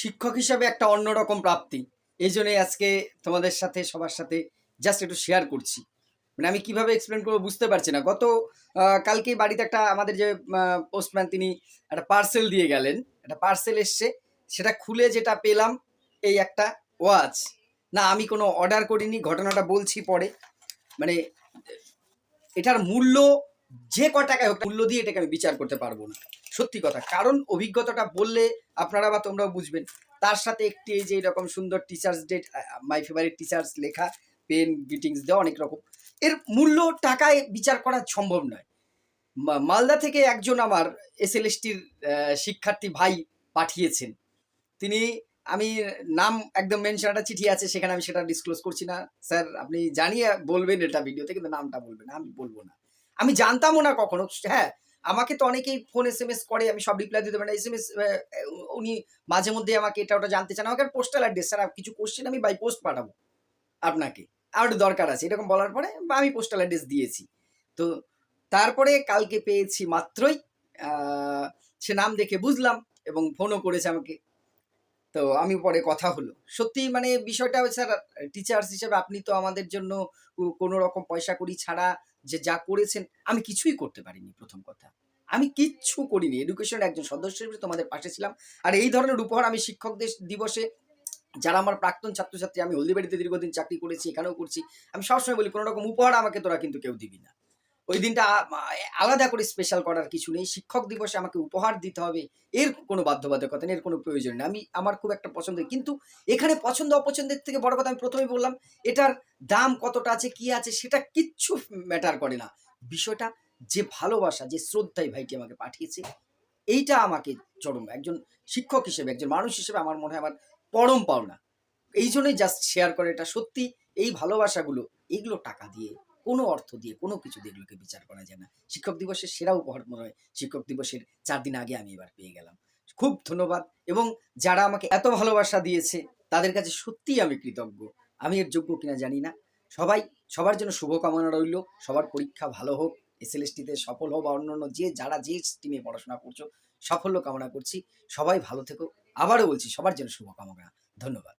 শিক্ষক হিসাবে একটা অন্যরকম প্রাপ্তি। এই জন্যই আজকে তোমাদের সাথে, সবার সাথে জাস্ট একটু শেয়ার করছি। মানে আমি কীভাবে এক্সপ্লেন করব বুঝতে পারছি না। গত কালকেই বাড়িতে একটা আমাদের যে পোস্টম্যান তিনি একটা পার্সেল দিয়ে গেলেন। একটা পার্সেল এসছে। সেটা খুলে যেটা পেলাম, এই একটা ওয়াচ না, আমি কোনো অর্ডার করিনি, ঘটনাটা বলছি পরে। মানে এটার মূল্য যে ক টাকায় হোক, মূল্য দিয়ে এটাকে আমি বিচার করতে পারব না। সত্যি কথা। কারণ অভিজ্ঞতাটা বললে আপনারা বা তোমরাও বুঝবেন। তার সাথে একটি এই যে এরকম সুন্দর teachers day my favourite teachers লেখা পেন গ্রিটিংস দেওয়া অনেক রকম। এর মূল্য টাকায় বিচার করা সম্ভব নয়। মালদা থেকে একজন আমার এস এল শিক্ষার্থী ভাই পাঠিয়েছেন। তিনি, আমি নাম একদম মেনশন একটা চিঠি আছে, সেখানে আমি সেটা ডিসক্লোজ করছি না। স্যার, আপনি জানিয়ে বলবেন এটা ভিডিওতে কিন্তু নামটা বলবেন আমি বলব না। আমি জানতামও না কখনো। হ্যাঁ আমাকে তো অনেকেই ফোন এস এম এস করে, আমি সব রিপ্লাই দিতে পারি না। এস এম এস উনি মাঝে মধ্যে আমাকে এটা ওটা জানতে চান। আমাকে পোস্টাল অ্যাড্রেস স্যার আর কিছু কোশ্চেন আমি বাই পোস্ট পাঠাবো আপনাকে। একটু দরকার আছে, এরকম বলার পরে বা আমি পোস্টাল অ্যাড্রেস দিয়েছি। তো তারপরে কালকে পেয়েছি মাত্রই সে নাম দেখে বুঝলাম এবং ফোনও করেছে আমাকে। তো আমি পরে কথা হলো। সত্যি মানে বিষয়টা স্যার টিচার্স হিসেবে আপনি তো আমাদের জন্য কোনো রকম পয়সা করি ছাড়া যে যা করেছেন, আমি কিছুই করতে পারিনি প্রথম কথা। আমি কিচ্ছু করিনি। এডুকেশনের একজন সদস্য হিসেবে তোমাদের পাশে ছিলাম। আর এই ধরনের উপহার আমি শিক্ষকদের দিবসে, যারা আমার প্রাক্তন ছাত্রছাত্রী, আমি হলদিবাড়িতে দীর্ঘদিন চাকরি করেছি, এখানেও করছি, আমি সবসময় বলি কোনো রকম উপহার আমাকে তোরা কিন্তু কেউ দিবি না। ওই দিনটা আলাদা করে স্পেশাল করার কিছু নেই। শিক্ষক দিবসে আমাকে উপহার দিতে হবে। এর কোনো বাধ্যবাধকতা নেই, এর কোনো প্রয়োজন নেই। আমি, আমার খুব একটা পছন্দ কিন্তু এখানে পছন্দ অপছন্দের থেকে বড় কথা আমি প্রথমেই বললাম, এটার দাম কতটা আছে, কি আছে, সেটা কিচ্ছু ম্যাটার করে না। বিষয়টা যে ভালোবাসা, যে শ্রদ্ধাই ভাইটি আমাকে পাঠিয়েছে, এইটা আমাকে চরম, একজন শিক্ষক হিসেবে, একজন মানুষ হিসেবে আমার মনে হয় আমার পরম পাওনা। এই জন্যই জাস্ট শেয়ার করে এটা। সত্যি এই ভালোবাসাগুলো এইগুলো টাকা দিয়ে কোনো অর্থ দিয়ে, কোনো কিছু দিয়ে এগুলোকে বিচার করা যায় না। শিক্ষক দিবসের সেরা উপহার মনে হয় শিক্ষক দিবসের চার দিন আগে আমি এবার পেয়ে গেলাম। খুব ধন্যবাদ এবং যারা আমাকে এত ভালোবাসা দিয়েছে, তাদের কাছে সত্যিই আমি কৃতজ্ঞ। আমি এর যোগ্য কিনা জানি না। সবাই, সবার জন্য শুভকামনা রইল। সবার পরীক্ষা ভালো হোক এসএলএসটিতে সফল হোক বা অন্যান্য যে, যারা যে স্ট্রিমে পড়াশোনা করছ, সাফল্য কামনা করছি। সবাই ভালো থেকো। আবারও বলছি, সবার জন্য শুভকামনা। ধন্যবাদ।